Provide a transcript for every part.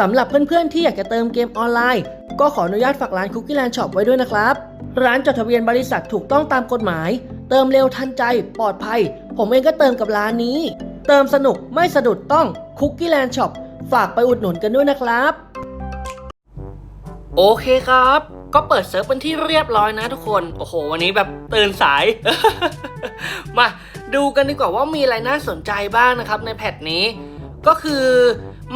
สำหรับเพื่อนๆที่อยากจะเติมเกมออนไลน์ ก็ขออนุญาตฝากร้าน Cookie Land Shop ไว้ด้วยนะครับ ร้านจดทะเบียนบริษัทถูกต้องตามกฎหมาย เติมเร็วทันใจ ปลอดภัย ผมเองก็เติมกับร้านนี้ เติมสนุกไม่สะดุดต้อง Cookie Land Shop ฝากไปอุดหนุนกันด้วยนะครับ โอเคครับ ก็เปิดเซิร์ฟเป็นที่เรียบร้อยนะทุกคน โอ้โห วันนี้แบบตื่นสาย มาดูกันดีกว่าว่ามีอะไรน่าสนใจบ้างนะครับในแพทนี้ ก็คือ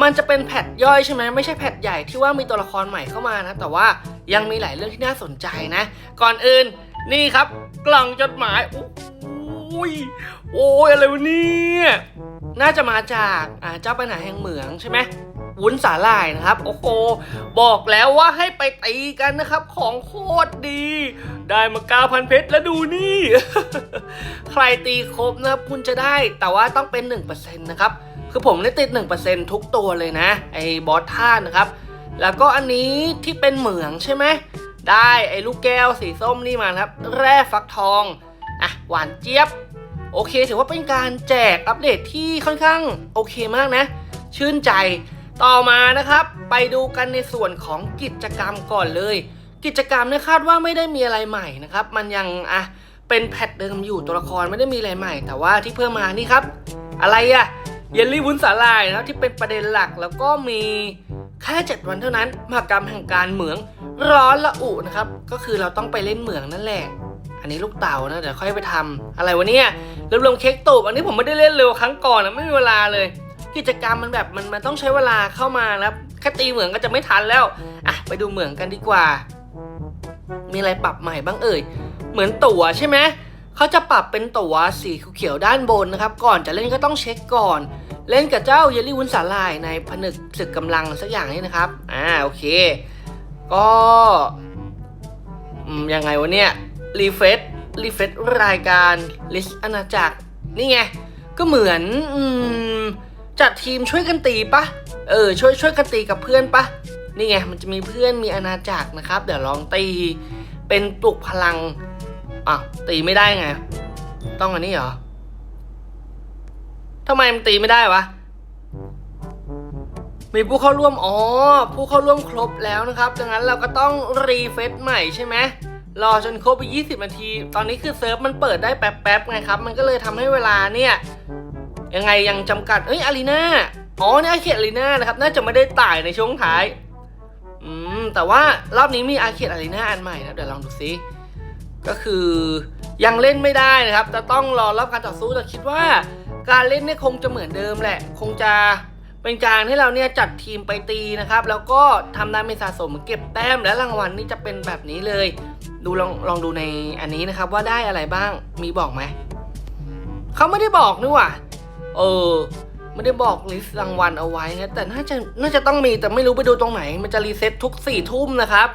มันจะเป็นแพทย่อยใช่ไหมไม่ใช่แพทใหญ่ที่ว่ามีตัวละครใหม่เข้ามานะ แต่ว่ายังมีหลายเรื่องที่น่าสนใจนะ ก่อนอื่นนี่ครับ กล่องจดหมายโอ้ยโอ้ยอะไรวะเนี่ยน่าจะมาจากเจ้าปัญหาแห่งเหมืองใช่ไหมวุ้นสาหร่ายนะครับ โอ้โหบอกแล้วว่าให้ไปตีกันนะครับ ของโคตรดี ได้มาก้าพันเพชรแล้วดูนี่ ใครตีครบนะครับคุณจะได้ แต่ว่าต้องเป็น 1%นะครับ คือผมได้ติด 1%ทุกตัวเลยนะ ไอ้บอสท่านนะครับ แล้วก็อันนี้ที่เป็นเหมืองใช่ไหม ได้ไอ้ลูกแก้วสีส้มนี่มาครับ แร่ฟักทอง อะ หวานเจี๊ยบ โอเค ถือว่าเป็นการแจกอัปเดตที่ค่อนข้างโอเคมากนะ ชื่นใจต่อมานะครับ ไปดูกันในส่วนของกิจกรรมก่อนเลย กิจกรรมเนี่ยคาดว่าไม่ได้มีอะไรใหม่นะครับ มันยังอะเป็นแพทเดิมอยู่ตัวละครไม่ได้มีอะไรใหม่ แต่ว่าที่เพิ่มมานี่ครับ อะไรอะ เยลลี่วุ้นสาลายนะครับที่เป็นประเด็นหลักแล้วก็มีแค่7วันเท่านั้นมหากรรมแห่งการเหมืองร้อนละอุนะครับ ก็คือเราต้องไปเล่นเหมืองนั่นแหละ อันนี้ลูกเต่านะเดี๋ยวค่อยไปทำอะไรวะเนี่ยรวบรวมเค้กตูบอันนี้ผมไม่ได้เล่นเร็วครั้งก่อนนะไม่มีเวลาเลย กิจกรรมมันแบบมันมันต้องใช้เวลาเข้ามานะครับแค่ตีเหมืองก็จะไม่ทันแล้วอะไปดูเหมืองกันดีกว่า มีอะไรปรับใหม่บ้างเอ่ยเหมือนตั๋วใช่ไหมเขาจะปรับเป็นตั๋วสีเขียวด้านบนนะครับ ก่อนจะเล่นก็ต้องเช็คก่อน เล่นกับเจ้าเยลลี่วุ้นสาลายในผนึกศึกกำลังสักอย่างนี้นะครับ อ่าโอเค ก็ยังไงวะเนี่ยรีเฟซรีเฟซรายการลิสอาณาจักรนี่ไง ก็เหมือนอืมจัดทีมช่วยกันตีปะเออช่วยช่วยกันตีกับเพื่อนปะนี่ไงมันจะมีเพื่อนมีอาณาจักรนะครับ เดี๋ยวลองตีเป็นปลุกพลังอะตีไม่ได้ไง ต้องอันนี้เหรอ ทำไมมันตีไม่ได้วะ มีผู้เข้าร่วม อ๋อ ผู้เข้าร่วมครบแล้วนะครับ ดังนั้นเราก็ต้องรีเฟซใหม่ใช่ไหมรอจนครบไป 20 นาที ตอนนี้คือเซิร์ฟมันเปิดได้แป๊บๆไงครับ มันก็เลยทำให้เวลาเนี่ยยังไงยังจำกัด เอ้ยอารีนาอ๋อเนี่ยอาเขตอารีนานะครับ น่าจะไม่ได้ต่ายในช่วงท้าย อืม แต่ว่ารอบนี้มีอาเขตอารีนาอันใหม่นะเดี๋ยวลองดูซิ ก็คือยังเล่นไม่ได้นะครับ จะต้องรอรอบการต่อสู้แต่คิดว่า การเล่นเนี่ยคงจะเหมือนเดิมแหละ คงจะเป็นการให้เราเนี่ยจัดทีมไปตีนะครับ แล้วก็ทำดาเมจสะสมเก็บแต้มและรางวัลนี่จะเป็นแบบนี้เลย ดูลองลองดูในอันนี้นะครับว่าได้อะไรบ้างมีบอกไหมเขาไม่ได้บอกนี่หว่าเออไม่ได้บอกลิสต์รางวัลเอาไว้นะแต่น่าจะน่าจะต้องมีแต่ไม่รู้ไปดูตรงไหน มันจะรีเซ็ตทุกสี่ทุ่มนะครับ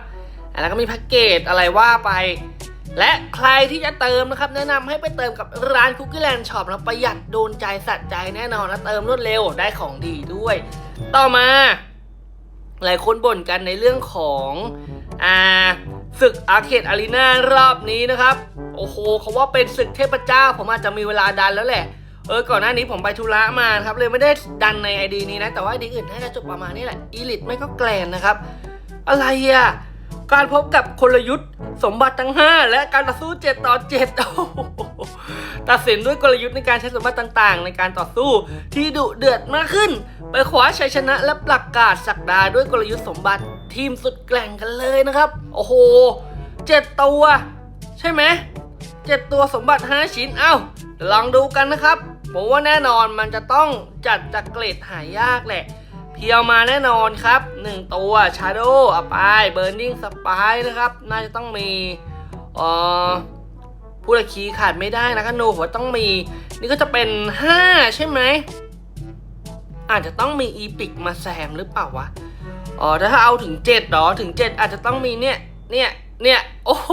อะแล้วก็มีแพ็กเกจอะไรว่าไป และใครที่จะเติมนะครับแนะนำให้ไปเติมกับร้าน Cookie Land Shop นะประหยัดโดนใจสัตใจแน่นอนและเติมรวดเร็วได้ของดีด้วย ต่อมา หลายคนบ่นกันในเรื่องของอ่าศึกอาร์เคดอารีนารอบนี้นะครับ โอ้โหเขาว่าเป็นศึกเทพเจ้า ผมอาจจะมีเวลาดันแล้วแหละ เออ ก่อนหน้านี้ผมไปธุระมาครับ เลยไม่ได้ดันในไอดีนี้นะ แต่ว่าไอดีอื่นน่าจะจบประมาณนี้แหละอีลิทไม่ก็แกลนนะครับ อะไรอะ การพบกับกลยุทธ์สมบัติทั้ง 5 และการต่อสู้ 7 ต่อ7ตัดสินด้วยกลยุทธ์ในการใช้สมบัติต่างๆ ในการต่อสู้ที่ดุเดือดมากขึ้น ไปคว้าชัยชนะและประกาศสักดาด้วยกลยุทธ์สมบัติทีมสุดแกร่งกันเลยนะครับ โอ้โห7ตัว ใช่ไหม7ตัวสมบัติ 5 ชิ้น เอ้าลองดูกันนะครับ ผมว่าแน่นอนมันจะต้องจัดจากเกรดหายากแหละ เพียวมาแน่นอนครับ 1 ตัว Shadow เอาไป Burning Spy นะครับ น่าจะต้องมีเอ่อผู้ละคีขาดไม่ได้นะก็โนหัวต้องมี นี่ก็จะเป็น 5 ใช่ไหม อาจจะต้องมีอีพิกมาแซมหรือเปล่าวะอ๋อถ้าเอาถึง7หรอถึง 7 อาจจะต้องมีเนี่ย เนี่ย เนี่ย โอ้โห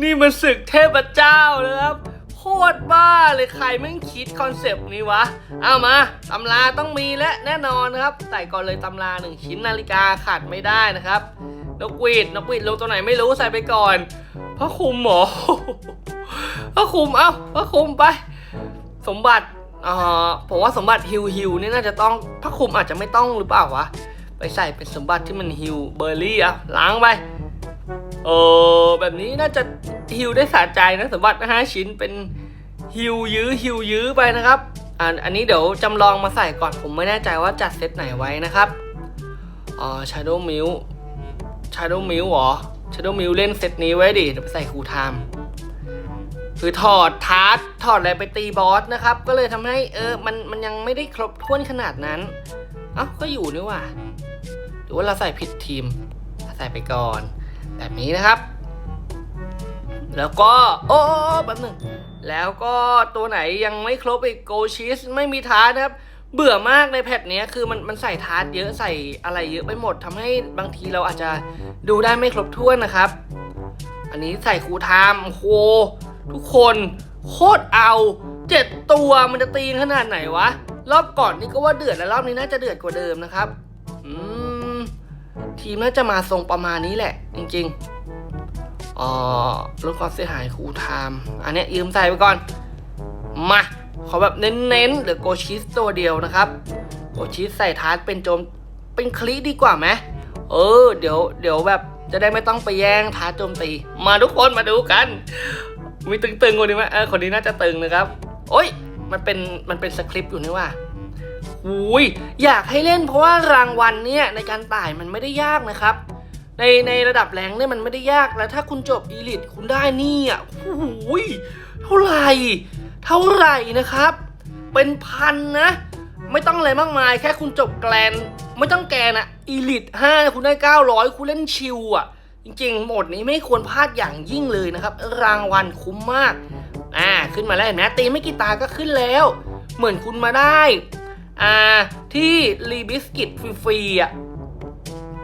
นี่มันศึกเทพเจ้านะครับ คตรบ้าเลยใครม่งคิดคอนเซปต์นี้วะ เอามาตำราต้องมีและแน่นอนนะครับใส่ก่อนเลยตำราหนึ่งชิ้นนาฬิกาขาดไม่ได้นะครับนกหวีดนกหวีดลงตัวไหนไม่รู้ใส่ไปก่อนพระคุมหมอพระคุมเอ้าพระคุมไป สมบัติอ่าผมว่าสมบัติฮิวฮิวนี่น่าจะต้องพระคุมอาจจะไม่ต้องหรือเปล่าวะไปใส่เป็นสมบัติที่มันฮิวเบอร์รี่อะล้างไป เออแบบนี้น่าจะฮิวได้สะใจนะสมบัติห้าชิ้นเป็นฮิวยื้อฮิวยื้อไปนะครับอันอันนี้เดี๋ยวจำลองมาใส่ก่อนผมไม่แน่ใจว่าจัดเซตไหนไว้นะครับอ๋อ Shadow m i l Shadow m i l หรอ Shadow m i l เล่นเซตนี้ไว้ดิเดี๋ยวไปใส่คูลไทม์คือถอดทาร์ตถอดอะไรไปตีบอสนะครับ ก็เลยทำให้เออมันมันยังไม่ได้ครบถ้วนขนาดนั้นเอ้าก็อยู่นี่ว่าหรือว่าเราใส่ผิดทีมใส่ไปก่อน แบบนี้นะครับ แล้วก็โอ้แป๊บหนึ่งแล้วก็ตัวไหนยังไม่ครบอีกโกชิสไม่มีทาร์ตนะครับ เบื่อมากในแพทเนี้ยคือมันมันใส่ทาร์ตเยอะใส่อะไรเยอะไปหมดทำให้บางทีเราอาจจะดูได้ไม่ครบถ้วนนะครับ อันนี้ใส่ครูไทม์โอ้โหทุกคนโคตรเอาเจ็ดตัวมันจะตีขนาดไหนวะ รอบก่อนนี่ก็ว่าเดือดแล้วรอบนี้น่าจะเดือดกว่าเดิมนะครับ อืม ทีมน่าจะมาทรงประมาณนี้แหละ จริงๆอ๋อลดความเสียหายครูไทม์อันเนี้ยยืมใส่ไปก่อน มาขอแบบเน้นๆเหลือโกชิสตัวเดียวนะครับ โกชิสใส่ทาร์ตเป็นโจมเป็นคลิดีกว่าไหมเออ เดี๋ยวเดี๋ยวแบบจะได้ไม่ต้องไปแย่งทาร์ตโจมตี มาทุกคนมาดูกัน มีตึงๆคนนี้ไหมเออคนนี้น่าจะตึงนะครับ โอ้ย มันเป็นมันเป็นสคริปต์อยู่นี่ว่า อุ้ยอยากให้เล่นเพราะว่ารางวัลเนี่ยในการต่ายมันไม่ได้ยากนะครับ ในในระดับแรงเนี่ยมันไม่ได้ยากแล้วถ้าคุณจบอีลิทคุณได้นี่อะโอ้ยเท่าไหร่ เท่าไหร่นะครับ เป็นพันนะ ไม่ต้องอะไรมากมายแค่คุณจบแกลนไม่ต้องแกนอะอีลิทห้าคุณได้ 900 คุณเล่นชิวอะจริงๆ โหมดนี้ไม่ควรพลาดอย่างยิ่งเลยนะครับ รางวัลคุ้มมาก อ่า ขึ้นมาแล้วเห็นไหมตีไม่กี่ตาก็ขึ้นแล้ว เหมือนคุณมาได้ อ่าที่รีบิสกิตฟรีๆอะ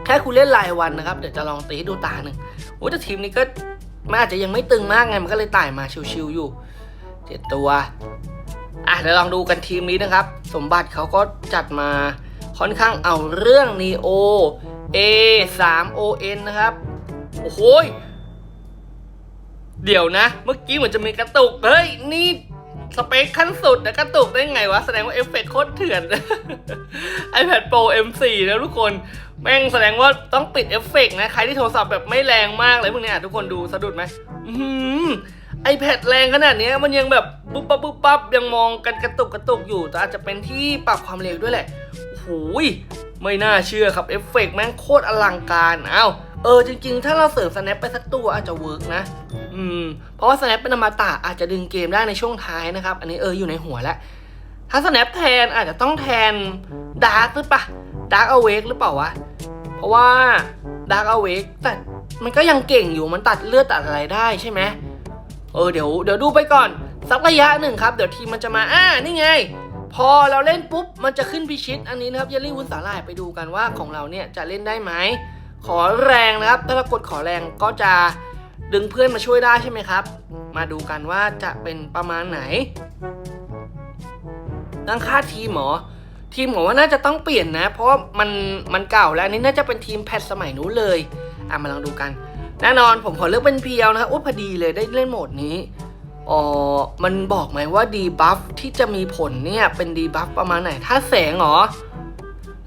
แค่คุณเล่นรายวันนะครับ เดี๋ยวจะลองตีให้ดูตาหนึ่งโอ้แต่ทีมนี้ก็มันอาจจะยังไม่ตึงมากไง มันก็เลยไต่มาชิวๆอยู่เจ็ดตัว อะเดี๋ยวลองดูกันทีมนี้นะครับ สมบัติเขาก็จัดมาค่อนข้างเอาเรื่อง Neo A 3 O N นะครับ โอ้โหยเดี๋ยวนะ เมื่อกี้เหมือนจะมีกระตุก เฮ้ย นี่ สเปคขั้นสุดนะกระตุกได้ไงวะ แสดงว่าเอฟเฟกต์โคตรเถื่อน iPad Pro M4 นะทุกคน แม่งแสดงว่าต้องปิดเอฟเฟกต์นะ ใครที่โทรศัพท์แบบไม่แรงมากเลยพวกเนี้ยทุกคนดูสะดุดไหมอื้อหือ iPad แรงขนาดนี้มันยังแบบปุ๊บปั๊บปุ๊บปั๊บยังมองกันกระตุกกระตุกอยู่ แต่อาจจะเป็นที่ปรับความเร็วด้วยแหละโอ้โหยไม่น่าเชื่อครับเอฟเฟกต์แม่งโคตรอลังการอ้าว เออจริง ๆ ถ้าเราเสริม snap ไปสักตัวอาจจะเวิร์กนะ อืม เพราะว่า snap เป็นอมตะอาจจะดึงเกมได้ในช่วงท้ายนะครับ อันนี้เอออยู่ในหัวแล้ว ถ้า snap แทนอาจจะต้องแทน dark หรือปะ dark awake หรือเปล่าวะ เพราะว่า dark awake แต่มันก็ยังเก่งอยู่มันตัดเลือดตัดอะไรได้ใช่ไหมเออเดี๋ยวเดี๋ยวดูไปก่อน สักระยะหนึ่งครับ เดี๋ยวทีมมันจะมาอ่านี่ไง พอเราเล่นปุ๊บ มันจะขึ้นพิชิต อันนี้นะครับเยลลี่วุ้นสาหร่ายไปดูกันว่าของเราเนี่ยจะเล่นได้ไหม ขอแรงนะครับ ถ้าเรากดขอแรงก็จะดึงเพื่อนมาช่วยได้ใช่ไหมครับ มาดูกันว่าจะเป็นประมาณไหน ตั้งค่าทีมหรอทีมผมว่าน่าจะต้องเปลี่ยนนะ เพราะมันมันเก่าแล้วอันนี้น่าจะเป็นทีมแพทสมัยนู้นเลย อะมาลองดูกัน แน่นอนผมขอเลือกเป็นเพียวนะครับโอ้พอดีเลยได้เล่นโหมดนี้อ๋อมันบอกไหมว่าดีบัฟที่จะมีผลเนี่ยเป็นดีบัฟประมาณไหน ถ้าแสงเหรอ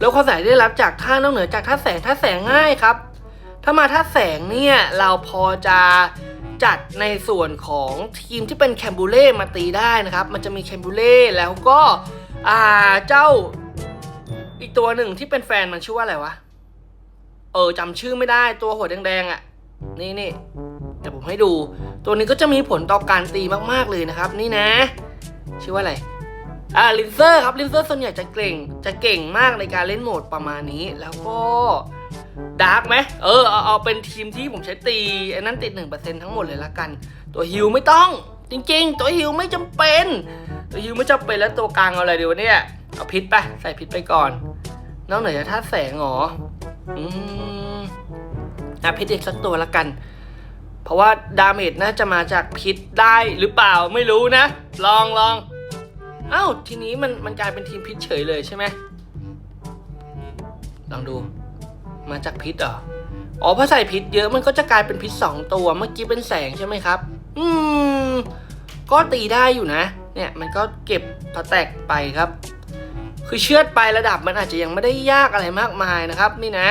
แล้วความแสงที่ได้รับจากท่านอกเหนือจากท่าแสงท่าแสงง่ายครับ ถ้ามาท่าแสงเนี่ยเราพอจะจัดในส่วนของทีมที่เป็นแคมบูเล่มาตีได้นะครับ มันจะมีแคมบูเล่แล้วก็อ่าเจ้าอีกตัวหนึ่งที่เป็นแฟนมันชื่อว่าอะไรวะ เออจำชื่อไม่ได้ตัวหัวแดงๆอะ่ะ นี่นี่เดี๋ยวผมให้ดู ตัวนี้ก็จะมีผลต่อการตีมากๆเลยนะครับ นี่นะ ชื่อว่าอะไร อ่าลินเซอร์ครับลินเซอร์ส่วนใหญ่จะเก่งจะเก่งมากในการเล่นโหมดประมาณนี้แล้วก็ดาร์กไหมเออเอาเอาเป็นทีมที่ผมใช้ตีไอ้นั้นติดหนึ่งเปอร์เซ็นทั้งหมดเลยละกัน ตัวฮิวไม่ต้อง จริง ๆ ตัวฮิวไม่จำเป็น ตัวฮิวไม่จำเป็นแล้วตัวกลางเอาอะไรดีวะเนี่ยเอาพิษไปใส่พิษไปก่อนนอกเหนือจากธาแสงหรออืมอะพิษอีกสักตัวละกัน เพราะว่าดาเมจน่าจะมาจากพิษได้หรือเปล่าไม่รู้นะ ลองลอง เอ้าทีนี้มันมันกลายเป็นทีมพิษเฉยเลยใช่ไหมลองดู มาจากพิษเหรออ๋อพอใส่พิษเยอะมันก็จะกลายเป็นพิษสองตัวเมื่อกี้เป็นแสงใช่ไหมครับ อืม ก็ตีได้อยู่นะ เนี่ยมันก็เก็บพอแตกไปครับ คือเชือดไประดับมันอาจจะยังไม่ได้ยากอะไรมากมายนะครับ นี่นะ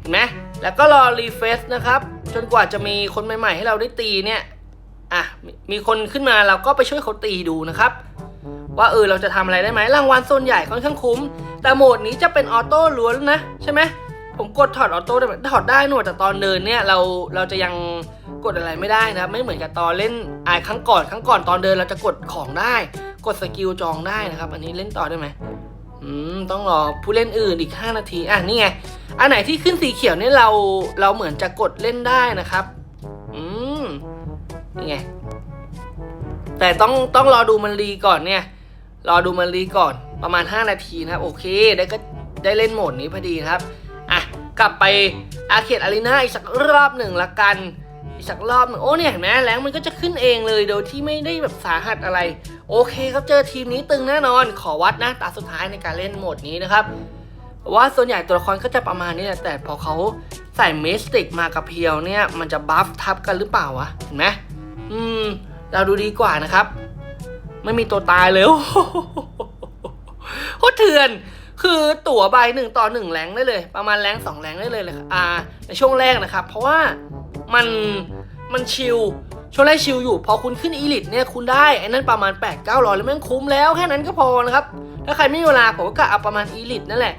เห็นไหมแล้วก็รอรีเฟซนะครับ จนกว่าจะมีคนใหม่ๆให้เราได้ตีเนี่ยอะมมีคนขึ้นมาเราก็ไปช่วยเขาตีดูนะครับ ว่าเออเราจะทำอะไรได้ไหมรางวัลส่วนใหญ่ค่อนข้างคุ้ม แต่โหมดนี้จะเป็นออโต้ล้วนนะใช่ไหมผมกดถอดออโต้ได้ถอดได้หนวดแต่ตอนเดินเนี่ยเราเราจะยังกดอะไรไม่ได้นะไม่เหมือนกับตอนเล่นอ่าครั้งก่อนครั้งก่อนตอนเดินเราจะกดของได้ กดสกิลจองได้นะครับ อันนี้เล่นต่อได้ไหมอืมต้องรอผู้เล่นอื่นอีก 5 นาทีอะนี่ไงอันไหนที่ขึ้นสีเขียวเนี่ยเราเราเหมือนจะกดเล่นได้นะครับอืมนี่ไงแต่ต้องต้องรอดูมันรีก่อนเนี่ย รอดูมันรีก่อนประมาณ 5 นาทีนะครับ โอเค ได้ก็ได้เล่นโหมดนี้พอดีครับ อะ กลับไปอาเขตอารีนาอีกสักรอบหนึ่งละกัน อีกสักรอบหนึ่งโอ้เนี่ยเห็นไหมแรงมันก็จะขึ้นเองเลยโดยที่ไม่ได้แบบสาหัสอะไร โอเคครับเจอทีมนี้ตึงแน่นอน ขอวัดนะตาสุดท้ายในการเล่นโหมดนี้นะครับ ว่าส่วนใหญ่ตัวละครก็จะประมาณนี้แหละแต่พอเขาใส่เมสติกมากับเพียวเนี่ย มันจะบัฟทับกันหรือเปล่าวะเห็นไหมอืม เราดูดีกว่านะครับ ไม่มีตัวตายเลยโอ้โหโคตรเถื่อน คือตั๋วใบหนึ่งต่อหนึ่งแรงได้เลย ประมาณแรงสองแรงได้เลยเลยอ่าในช่วงแรกนะครับ เพราะว่ามันมันชิลช่วงแรกชิลอยู่ พอคุณขึ้นอีลิทเนี่ยคุณได้ไอ้นั่นประมาณ 8 9 0 0แล้วแม่งคุ้มแล้วแค่นั้นก็พอนะครับ ถ้าใครไม่มีเวลาผมก็กะเอาประมาณอีลิทนั่นแหละ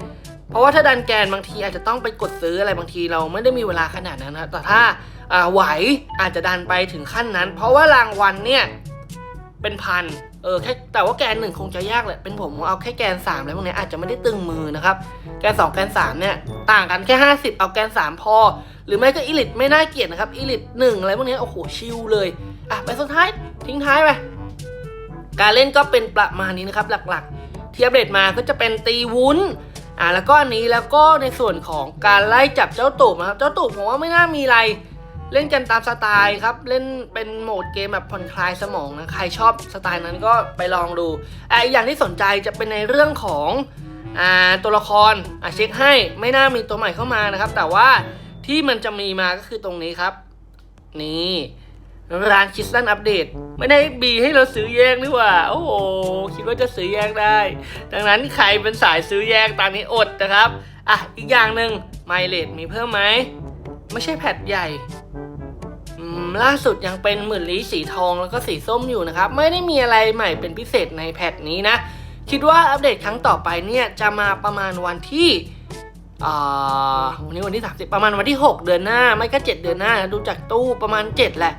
เพราะว่าถ้าดันแกนบางทีอาจจะต้องไปกดซื้ออะไรบางทีเราไม่ได้มีเวลาขนาดนั้นนะแต่ถ้าอ่าไหวอาจจะดันไปถึงขั้นนั้น เพราะว่ารางวัลเนี่ยเป็นพัน เออแค่แต่ว่าแกนหนึ่งคงจะยากแหละเป็นผมเอาแค่แกน3แล้วพวกเนี้ยอาจจะไม่ได้ตึงมือนะครับ แกน 2 แกน3เนี่ยต่างกันแค่ 50 เอาแกน 3 พอ หรือไม่ก็อีลิทไม่น่าเกลียดนะครับอีลิทหนึ่งอะไรพวกเนี้ยโอ้โหชิลเลยอะไปสุดท้ายทิ้งท้ายไปการเล่นก็เป็นประมาณนี้นะครับหลักๆ เที่อัปเดตมาก็จะเป็นตีวุ้นอ่าแล้วก็อันนี้แล้วก็ในส่วนของการไล่จับเจ้าตูบนะครับเจ้าตูบผมว่าไม่น่ามีอะไร เล่นกันตามสไตล์ครับ เล่นเป็นโหมดเกมแบบผ่อนคลายสมองนะใครชอบสไตล์นั้นก็ไปลองดูอะอีกอย่างที่สนใจจะเป็นในเรื่องของอ่าตัวละครอะเช็คให้ไม่น่ามีตัวใหม่เข้ามานะครับ แต่ว่าที่มันจะมีมาก็คือตรงนี้ครับ นี่ร้านคิสตันอัปเดตไม่ได้บีให้เราซื้อแยกนี่หว่า โอ้โห คิดว่าจะซื้อแยกได้ ดังนั้นใครเป็นสายซื้อแยกตามนี้อดนะครับ อะ อีกอย่างหนึ่งไมเลดมีเพิ่มไหม ไม่ใช่แพทใหญ่ ล่าสุดยังเป็นหมื่นลี้สีทองแล้วก็สีส้มอยู่นะครับ ไม่ได้มีอะไรใหม่เป็นพิเศษในแพทนี้นะ คิดว่าอัปเดตครั้งต่อไปเนี่ยจะมาประมาณวันที่อ่าวันนี้วันที่ 30 ประมาณวันที่ 6 เดือนหน้า ไม่ก็ 7 เดือนหน้า ดูจากตู้ประมาณ 7 แหละ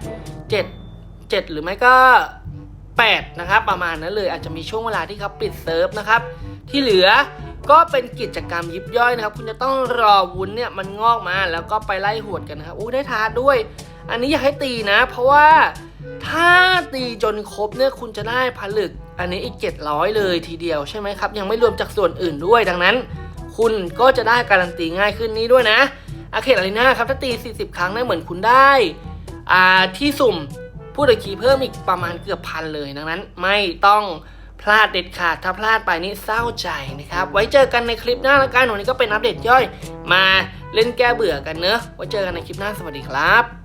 7 7 หรือไม่ก็ 8 นะครับ ประมาณนั้นเลยอาจจะมีช่วงเวลาที่เขาปิดเซิร์ฟนะครับ ที่เหลือก็เป็นกิจกรรมยิบย่อยนะครับ คุณจะต้องรอวุ้นเนี่ยมันงอกมาแล้วก็ไปไล่หวดกันนะครับอู้ได้ทาด้วย อันนี้อยากให้ตีนะ เพราะว่าถ้าตีจนครบเนี่ยคุณจะได้ผลึก อันนี้อีก 700 เลยทีเดียวใช่ไหมครับ ยังไม่รวมจากส่วนอื่นด้วย ดังนั้น คุณก็จะได้การันตีง่ายขึ้นนี้ด้วยนะอาเคดอารีนาครับถ้าตี 40 ครั้งเนี่ยเหมือนคุณได้อ่าที่สุ่มผู้ดคีเพิ่มอีกประมาณเกือบพันเลยดังนั้น ไม่ต้องพลาดเด็ดขาดถ้าพลาดไปนี่เศร้าใจนะครับ ไว้เจอกันในคลิปหน้าละกันวันนี้ก็เป็นอัปเดตย่อย มาเล่นแก้เบื่อกันเนอะไว้เจอกันในคลิปหน้าสวัสดีครับ